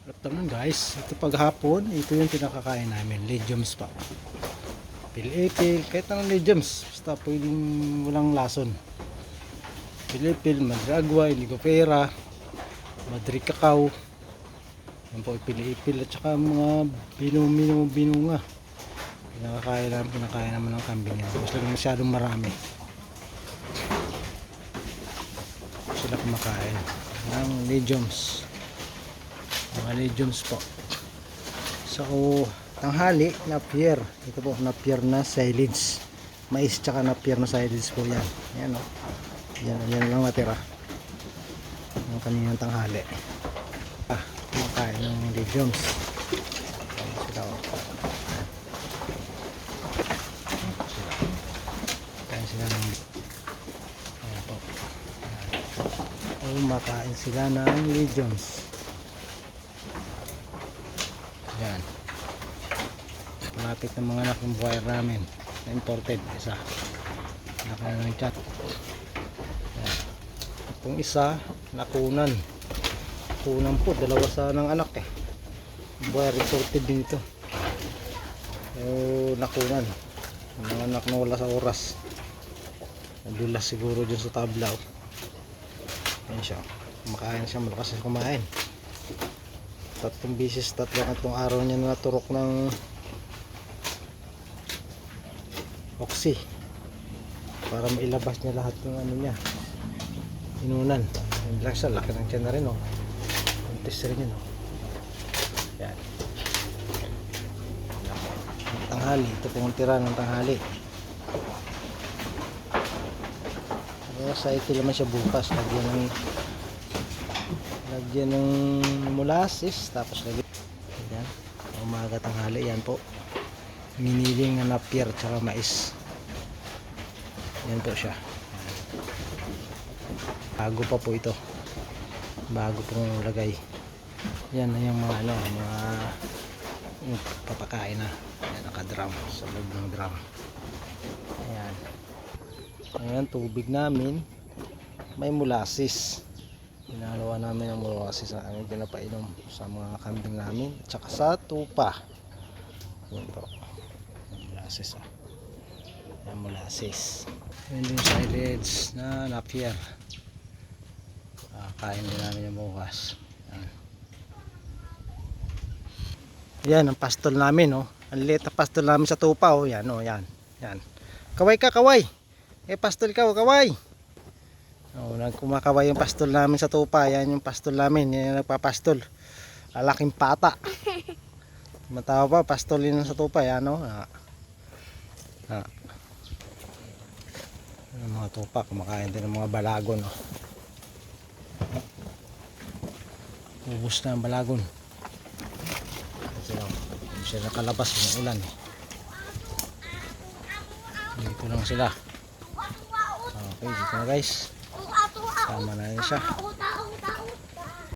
Good afternoon guys. Ito paghapon, ito yung pinakakain namin. Legumes pa. Pilipil, kahit anong legumes. Basta pwedeng walang lason. Pilipil, madragwa, ligopera, madri kakao. Yan po, pilipil at saka mga binumino binunga. Pinakakain namin, pinakain naman ng kambing yan. Gusto lang masyadong marami. Sila kumakain ng legumes mga legumes po. So tanghali napier ito po napier na silage mais tsaka napier na silage po yan. Yan o yan, yan lang natira. Yung kaninang tanghali. Ah kumakain ng legumes sila o kain sila ng ayan po. Kumakain sila ng legumes yan. Malapit ng mga anak ng buhay ramen na imported. Isa. Naka ng chat. Yan. Itong isa, nakunan. Kunan po. Dalawa sa ng anak eh. Buhay reported din ito. So, nakunan. Yung mga anak na wala sa oras. Nadulas siguro dyan sa tablaw. Yan siya. Kumakain siya. Malakas siya kumain tatlong bisis tatlong atong araw niya naturok ng oxy para mailabas niya lahat ng ano niya inunan. Yung lang siya laki ng tiyan na rin oh. Kuntis rin yun oh. Yan. Ang tanghali ito pong tira ng tanghali. Pero sa ito naman siya bukas lagyan ng lagyan ng molasses tapos lagyan. Yan umaga tanghali yan po. Miniling na napier tsaka mais. Yan po siya. Bago pa po ito. Bago pong lagay. Yan na yung mga ano mga papakain na. Yan naka-drum. Sa loob ng drum. Ayan. Ayan tubig namin. May molasses Pinalawa namin ang molasses na aming pinapainom sa mga kambing namin at sa tupa. Yan po. Molasses ah. Yan molasses. Yan yung silage na napier. Ah, kain din namin yung bukas. Yan. Yan ang pastol namin oh. Ang liit na pastol namin sa tupa oh. Yan oh, yan. Yan. Kaway ka, kaway. Eh pastol ka, oh, kaway. Oh, nagkumakaway yung pastol namin sa tupa. Yan yung pastol namin. Yan yung nagpapastol. Alaking pata. Matawa pa, pastol yun sa tupa. Yan o. Ah. Ah. Yung mga tupa, kumakain din ng mga balagon. Oh. Ubus na ang balagon. Kasi oh, hindi siya nakalabas ng ulan. Eh. Dito lang sila. Okay, dito na guys. Tama na yun siya.